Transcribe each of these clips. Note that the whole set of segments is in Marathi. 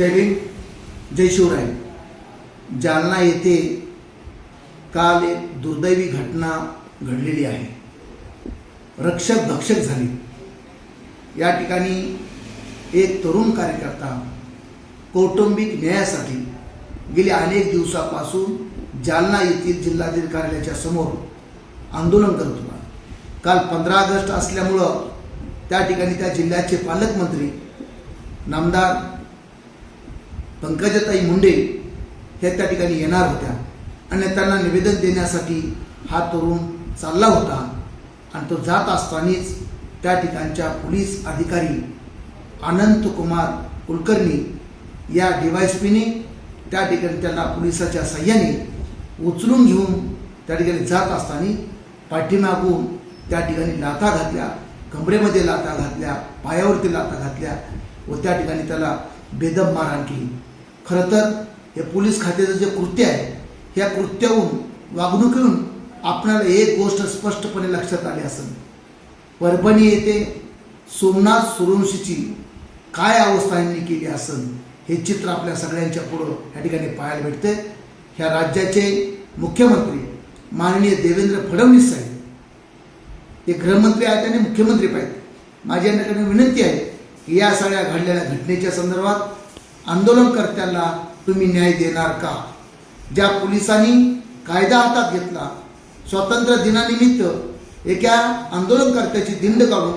जय भीम जय शिवराय जालना येथे काल एक दुर्दैवी घटना घडलेली आहे. रक्षक भक्षक झाली. या ठिकाणी एक तरुण कार्यकर्ता कौटुंबिक न्यायासाठी गेल्या अनेक दिवसापासून जालना येथील जिल्हाधिकारी कार्यालयाच्या समोर आंदोलन करत होता. काल पंधरा ऑगस्ट असल्यामुळं त्या ठिकाणी त्या जिल्ह्याचे पालकमंत्री नामदार पंकजाताई मुंडे हे त्या ठिकाणी येणार होत्या. आणि त्यांना निवेदन देण्यासाठी हा तरुण चालला होता. आणि तो जात असतानाच त्या ठिकाणच्या पोलीस अधिकारी अनंत कुमार कुलकर्णी या डीवायसपीने त्या ठिकाणी त्यांना पोलिसाच्या सहाय्याने उचलून घेऊन त्या ठिकाणी जात असताना पाठीमागून त्या ठिकाणी लाथा घातल्या कमरेमध्ये लाथा घातल्या पायावरती लाथा घातल्या व त्या ठिकाणी त्याला बेदम मारहाण केली. खरं तर हे पोलीस खात्याचं जे कृत्य आहे ह्या कृत्याहून वागणुकीहून आपणाला एक गोष्ट स्पष्टपणे लक्षात आली असेल. परभणी येथे सोमनाथ सुरवंशीची काय अवस्था यांनी केली असेल हे चित्र आपल्या सगळ्यांच्या पुढं या ठिकाणी पाहायला भेटते ह्या राज्याचे मुख्यमंत्री माननीय देवेंद्र फडणवीस साहेब ते गृहमंत्री आहेत आणि मुख्यमंत्री पाहिजे माझी यांच्याकडे विनंती आहे की या सगळ्या घडलेल्या घटनेच्या संदर्भात आंदोलनकर्त्यांना तुम्ही न्याय देणार का? ज्या पोलिसांनी कायदा हातात घेतला स्वातंत्र्य दिनानिमित्त एका आंदोलनकर्त्याची दिंड काढून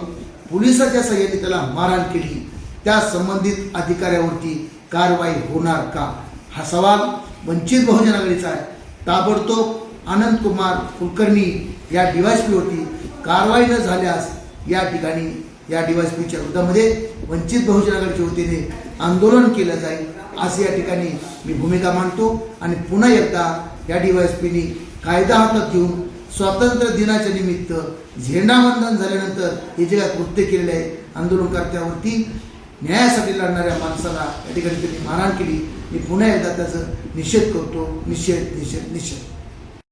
पोलिसाच्या सह्याने त्याला मारहाण केली. त्या संबंधित अधिकाऱ्यावरती कारवाई होणार का? हा सवाल वंचित बहुजन आघाडीचा आहे. ताबडतोब आनंद कुमार कुलकर्णी या डिवायसपीवरती कारवाई न झाल्यास या ठिकाणी या डिवायसपीच्या विरोधामध्ये वंचित बहुजन आघाडीच्या वतीने आंदोलन केलं जाईल असे या ठिकाणी मी भूमिका मांडतो. आणि पुन्हा एकदा या डीवायएसपीनी कायदा हातात घेऊन स्वातंत्र्य दिनाच्या निमित्त झेंडावंदन झाल्यानंतर हे जे काय कृत्य केलेले आहे आंदोलनकर्त्यावरती न्यायासाठी लढणाऱ्या माणसाला या ठिकाणी त्यांनी मारहाण केली. मी पुन्हा एकदा त्याचं निषेध करतो. निषेध निषेध निषेध.